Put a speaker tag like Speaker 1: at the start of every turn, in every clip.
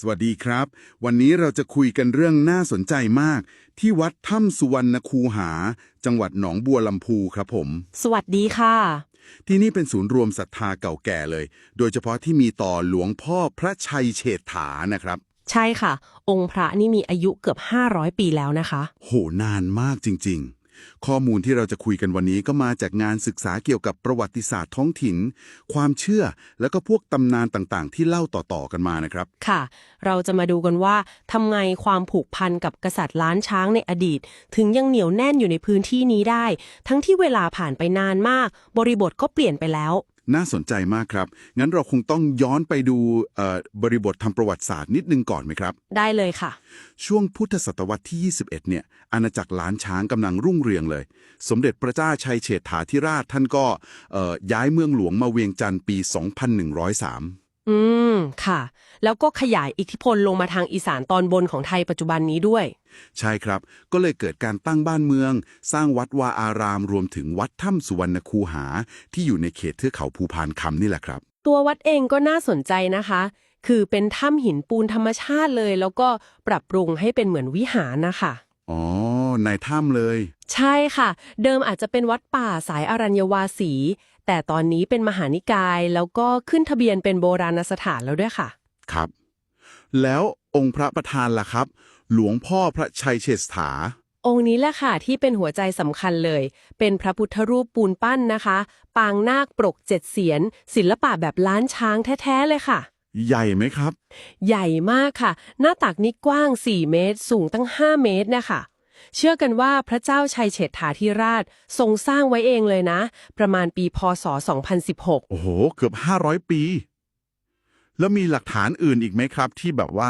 Speaker 1: สวัสดีครับ วันนี้เราจะคุยกันเรื่องน่าสนใจมาก ที่วัดถ้ำสุวรรณคูหา จังหวัดหนองบัวลำพูครับผม
Speaker 2: สวัสดีค่ะ
Speaker 1: ที่นี่เป็นศูนย์รวมศรัทธาเก่าแก่เลย โดยเฉพาะที่มีต่อหลวงพ่อพระชัยเฉษฐานะครับ
Speaker 2: ใช่ค่ะ องค์พระนี่มีอายุเกือบ 500 ปีแล้วนะคะ
Speaker 1: โหนานมากจริงๆ ข้อมูลที่เราจะคุยกันวันนี้ก็มาจากงานศึกษาเกี่ยวกับประวัติศาสตร์ท้องถิ่น ความเชื่อ แล้วก็พวกตำนานต่างๆ ที่เล่าต่อๆกันมานะครับ
Speaker 2: ค่ะ เราจะมาดูกันว่าทำไงความผูกพันกับกษัตริย์ล้านช้างในอดีต ถึงยังเหนียวแน่นอยู่ในพื้นที่นี้ได้ ทั้งที่เวลาผ่านไปนานมาก บริบทก็เปลี่ยนไปแล้ว
Speaker 1: น่าสนใจมากครับ งั้นเราคงต้องย้อนไปดูเอ่อบริบททางประวัติศาสตร์นิดนึงก่อนไหมครับ
Speaker 2: ได้เลยค่ะ
Speaker 1: ช่วงพุทธศตวรรษที่ 21 เนี่ย อาณาจักรล้านช้างกำลังรุ่งเรืองเลย สมเด็จพระเจ้าชัยเฉษฐาธิราชท่านก็เอ่อย้ายเมืองหลวงมาเวียงจันทร์ปี 2103
Speaker 2: อืม ค่ะ แล้วก็ขยายอิทธิพลลงมาทางอีสานตอนบนของไทยปัจจุบันนี้ด้วย
Speaker 1: ใช่ครับ ก็เลยเกิดการตั้งบ้านเมือง สร้างวัดวาอารามรวมถึงวัดถ้ำสุวรรณคูหา ที่อยู่ในเขตเทือกเขาภูพานคำนี่แหละครับ
Speaker 2: ตัววัดเองก็น่าสนใจนะคะ คือเป็นถ้ำหินปูนธรรมชาติเลย แล้วก็ปรับปรุงให้เป็นเหมือนวิหารนะคะ
Speaker 1: อ๋อ ในถ้ำเลย
Speaker 2: ใช่ค่ะ เดิมอาจจะเป็นวัดป่าสายอรัญญวาสี แต่ตอนนี้เป็นมหานิกายแล้วก็ขึ้นทะเบียนเป็นโบราณสถานแล้วด้วยค่ะ
Speaker 1: ครับ แล้วองค์พระประธานล่ะครับ หลวงพ่อพระชัยเฉษฐา
Speaker 2: องค์นี้แหละค่ะที่เป็นหัวใจสำคัญเลย เป็นพระพุทธรูปปูนปั้นนะคะ ปางนาคปรกเจ็ดเสียน ศิลปะแบบล้านช้างแท้ๆเลยค่ะ
Speaker 1: ใหญ่ไหมครับ
Speaker 2: ใหญ่มากค่ะ หน้าตักนี้กว้าง 4 เมตร สูงตั้ง 5 เมตรนะคะ เชื่อกันว่าพระเจ้าชัยเฉษฐาธิราชทรงสร้างไว้เองเลยนะ ประมาณปีพศ 2016
Speaker 1: โอ้โห เกือบ 500 ปี แล้วมีหลักฐานอื่นอีกไหมครับ ที่แบบว่า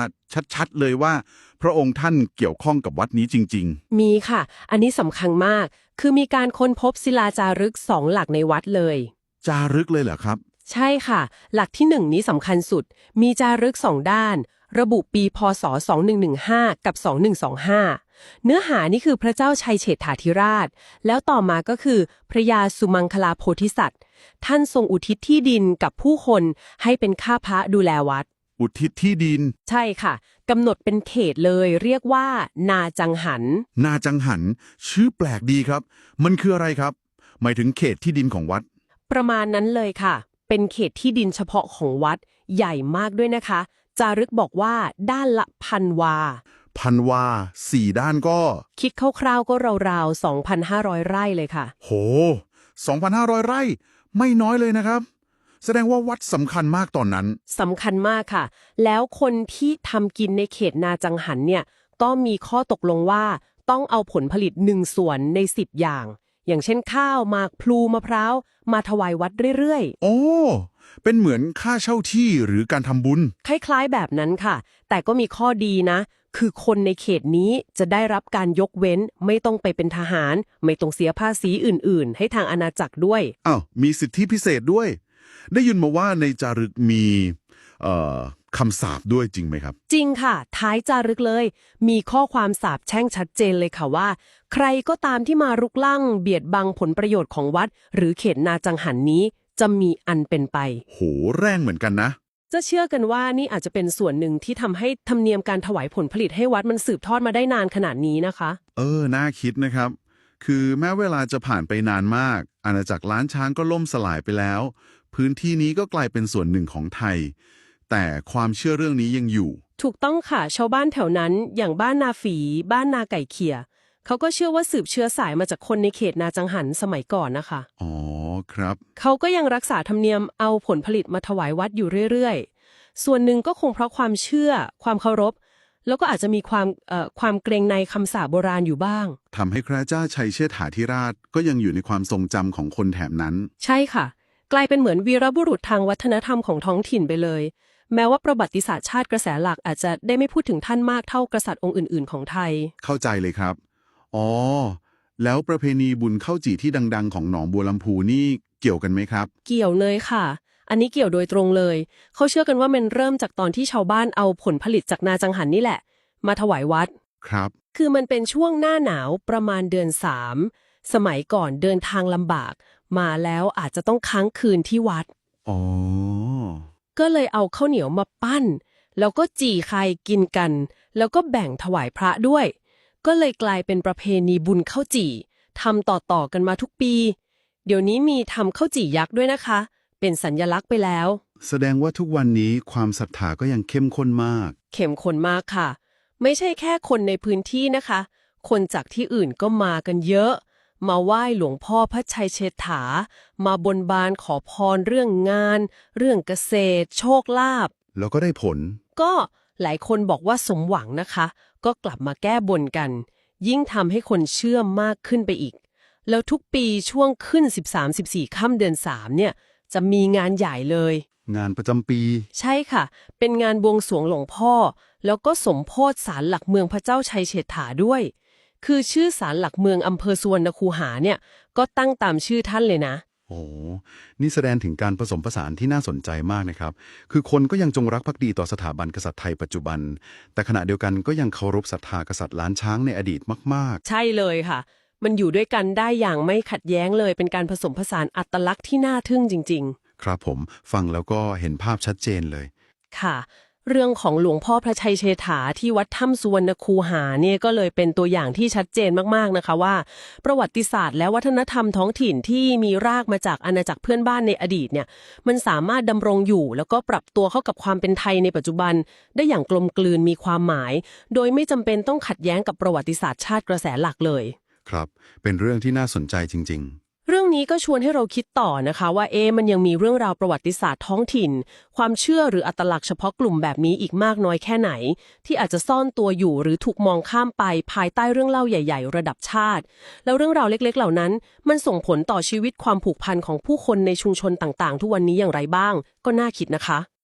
Speaker 1: ชัดๆเลยว่า พระองค์ท่านเกี่ยวข้องกับวัดนี้จริง
Speaker 2: มีค่ะ อันนี้สำคัญมาก คือมีการค้นพบศิลาจารึกสองหลักในวัดเลย
Speaker 1: ๆจารึกเลยเหรอครับ
Speaker 2: ใช่ค่ะ หลักที่หนึ่งนี้สำคัญสุด มีจารึกสองด้าน ระบุปีพศ 2115 กับ 2125 เนื้อหานี่คือพระเจ้าชัยเฉษฐาธิราช แล้วต่อมาก็คือพระยาสุมังคลาโพธิสัตว์ ท่านทรงอุทิศที่ดินกับผู้คนให้เป็นข้าพระดูแลวัด
Speaker 1: อุทิศที่ดิน
Speaker 2: ใช่ค่ะกำหนดเป็นเขตเลยเรียกว่า นาจังหัน
Speaker 1: นาจังหัน ชื่อแปลกดีครับ มันคืออะไรครับ หมายถึงเขตที่ดินของวัด
Speaker 2: ประมาณนั้นเลยค่ะ เป็นเขตที่ดินเฉพาะของวัดใหญ่มากด้วยนะคะ จารึกบอกว่าด้านละพันวา
Speaker 1: พันวาสี่ด้านก็
Speaker 2: คิดคร่าวๆก็ราวๆ 2,500 ไร่เลยค่ะ
Speaker 1: โห 2,500 ไร่ ไม่น้อยเลยนะครับ แสดงว่าวัดสำคัญมากตอนนั้น
Speaker 2: สำคัญมากค่ะ แล้วคนที่ทำกินในเขตนาจังหันเนี่ย ก็มีข้อตกลงว่าต้องเอาผลผลิตหนึ่งส่วนใน 10 อย่าง อย่างเช่นข้าวหมากพลูมะพร้าว มาถวายวัดเรื่อย
Speaker 1: โอ้ เป็นเหมือนค่าเช่าที่หรือการทำบุญ
Speaker 2: ๆคล้ายๆแบบนั้นค่ะ แต่ก็มีข้อดีนะ คือคนในเขตนี้จะได้รับการยกเว้น ไม่ต้องไปเป็นทหาร ไม่ต้องเสียภาษีอื่น ๆ ให้ทางอาณาจักรด้วย
Speaker 1: อ้าว มีสิทธิพิเศษด้วย ได้ยินมาว่าในจารึกมี เอ่อ คำสาปด้วยจริงไหมครับ
Speaker 2: จริงค่ะ ท้ายจารึกเลย มีข้อความสาบแช่งชัดเจนเลยค่ะว่า ใครก็ตามที่มารุกลั่งเบียดบังผลประโยชน์ของวัด หรือเขตนาจังหันนี้ จะมีอันเป็นไป
Speaker 1: โหแรงเหมือนกันนะ
Speaker 2: จะเชื่อกันว่านี่อาจจะเป็นส่วนหนึ่งที่ทำให้ธรรมเนียมการถวายผลผลิตให้วัดมันสืบทอดมาได้นานขนาดนี้นะคะ
Speaker 1: เออ น่าคิดนะครับ คือแม้เวลาจะผ่านไปนานมาก อาณาจักรล้านช้างก็ล่มสลายไปแล้ว พื้นที่นี้ก็กลายเป็นส่วนหนึ่งของไทย แต่ความเชื่อเรื่องนี้ยังอยู่
Speaker 2: ถูกต้องค่ะชาวบ้านแถวนั้น อย่างบ้านนาฝี บ้านนาไก่เขียเขาก็เชื่อว่าสืบเชื้อสายมาจากคนในเขตนาจังหันสมัยก่อนนะคะ
Speaker 1: อ๋อครับ
Speaker 2: เขาก็ยังรักษาธรรมเนียมเอาผลผลิตมาถวายวัดอยู่เรื่อยๆ ส่วนหนึ่งก็คงเพราะความเชื่อ ความเคารพ แล้วก็อาจจะมีความเอ่อความเกรงในคำสาปโบราณอยู่บ้าง
Speaker 1: ทำให้พระเจ้าชัยเชษฐาธิราชก็ยังอยู่ในความทรงจำของคนแถบนั้น
Speaker 2: ใช่ค่ะ กลายเป็นเหมือนวีรบุรุษทางวัฒนธรรมของท้องถิ่นไปเลย แม้ว่าประวัติศาสตร์ชาติกระแสหลักอาจจะได้ไม่พูดถึงท่านมากเท่ากษัตริย์องค์อื่น ๆ ของไทย
Speaker 1: เข้าใจเลยครับ อ๋อ แล้วประเพณีบุญเข้าจี่ที่ดัง ๆ ของหนองบัวลำพูนี่เกี่ยวกันไหมครับ
Speaker 2: เกี่ยวเลยค่ะ อันนี้เกี่ยวโดยตรงเลย เขาเชื่อกันว่ามันเริ่มจากตอนที่ชาวบ้านเอาผลผลิตจากนาจังหันนี่แหละ มาถวายวัด
Speaker 1: ครับ
Speaker 2: คือมันเป็นช่วงหน้าหนาวประมาณเดือนสามสมัยก่อนเดินทางลำบาก มาแล้วอาจจะต้องค้างคืนที่วัด
Speaker 1: อ๋อ
Speaker 2: ก็เลยเอาข้าวเหนียวมาปั้น แล้วก็จี่ใครกินกัน แล้วก็แบ่งถวายพระด้วย ก็เลยกลายเป็นประเพณีบุญข้าวจี่ทำต่อๆกันมาทุกปี เดี๋ยวนี้มีทำข้าวจี่ยักษ์ด้วยนะคะ เป็นสัญญลักษณ์ไปแล้ว
Speaker 1: แสดงว่าทุกวันนี้ความศรัทธาก็ยังเข้มข้นมาก
Speaker 2: เข้มข้นมากค่ะ ไม่ใช่แค่คนในพื้นที่นะคะ คนจากที่อื่นก็มากันเยอะ มาไหว้หลวงพ่อพระชัยเชษฐา มาบนบานขอพรเรื่องงาน เรื่องเกษตร โชคลาภ
Speaker 1: แล้วก็ได้ผล
Speaker 2: ก็หลายคนบอกว่าสมหวังนะคะ ก็กลับมาแก้บนกัน ยิ่งทำให้คนเชื่อมากขึ้นไปอีก แล้วทุกปีช่วงขึ้น 13-14ค่ำเดือน 3 เนี่ย จะมีงานใหญ่เลย
Speaker 1: งานประจำปี
Speaker 2: ใช่ค่ะ เป็นงานบวงสรวงหลวงพ่อ แล้วก็สมโพธศาลหลักเมืองพระเจ้าชัยเฉษฐาด้วย คือชื่อศาลหลักเมืองอำเภอสุวรรณคูหาเนี่ย ก็ตั้งตามชื่อท่านเลยนะ
Speaker 1: โอ้นี่แสดงถึงการผสมผสานที่น่าสนใจมากนะครับ คือคนก็ยังจงรักภักดีต่อสถาบันกษัตริย์ไทยปัจจุบัน แต่ขณะเดียวกันก็ยังเคารพศรัทธากษัตริย์ล้านช้างในอดีตมาก
Speaker 2: ใช่เลยค่ะ มันอยู่ด้วยกันได้อย่างไม่ขัดแย้งเลย เป็นการผสมผสานอัตลักษณ์ที่น่าทึ่งจริงๆ
Speaker 1: ๆครับผม ฟังแล้วก็เห็นภาพชัดเจนเลย
Speaker 2: ค่ะ เรื่องของหลวงพ่อพระชัยเชษฐาที่วัดถ้ำสุวรรณคูหาเนี่ยก็เลยเป็นตัวอย่างที่ชัดเจนมากๆนะคะว่า ประวัติศาสตร์และวัฒนธรรมท้องถิ่นที่มีรากมาจากอาณาจักรเพื่อนบ้านในอดีตเนี่ยมันสามารถดำรงอยู่ แล้วก็ปรับตัวเข้ากับความเป็นไทยในปัจจุบัน ได้อย่างกลมกลืนมีความหมาย โดยไม่จำเป็นต้องขัดแย้งกับประวัติศาสตร์ชาติกระแสหลักเลย
Speaker 1: ครับ เป็นเรื่องที่น่าสนใจจริง
Speaker 2: เรื่องนี้ก็ชวนให้เราคิดต่อนะคะว่าเอ๊มันยังมีเรื่องราวประวัติศาสตร์ท้องถิ่น ความเชื่อหรืออัตลักษณ์เฉพาะกลุ่มแบบนี้อีกมากน้อยแค่ไหน ที่อาจจะซ่อนตัวอยู่หรือถูกมองข้ามไปภายใต้เรื่องเล่าใหญ่ๆ ระดับชาติ แล้วเรื่องราวเล็กๆ เหล่านั้น มันส่งผลต่อชีวิตความผูกพันของผู้คนในชุมชนต่างๆ ทุกวันนี้อย่างไรบ้าง ก็น่าคิดนะคะ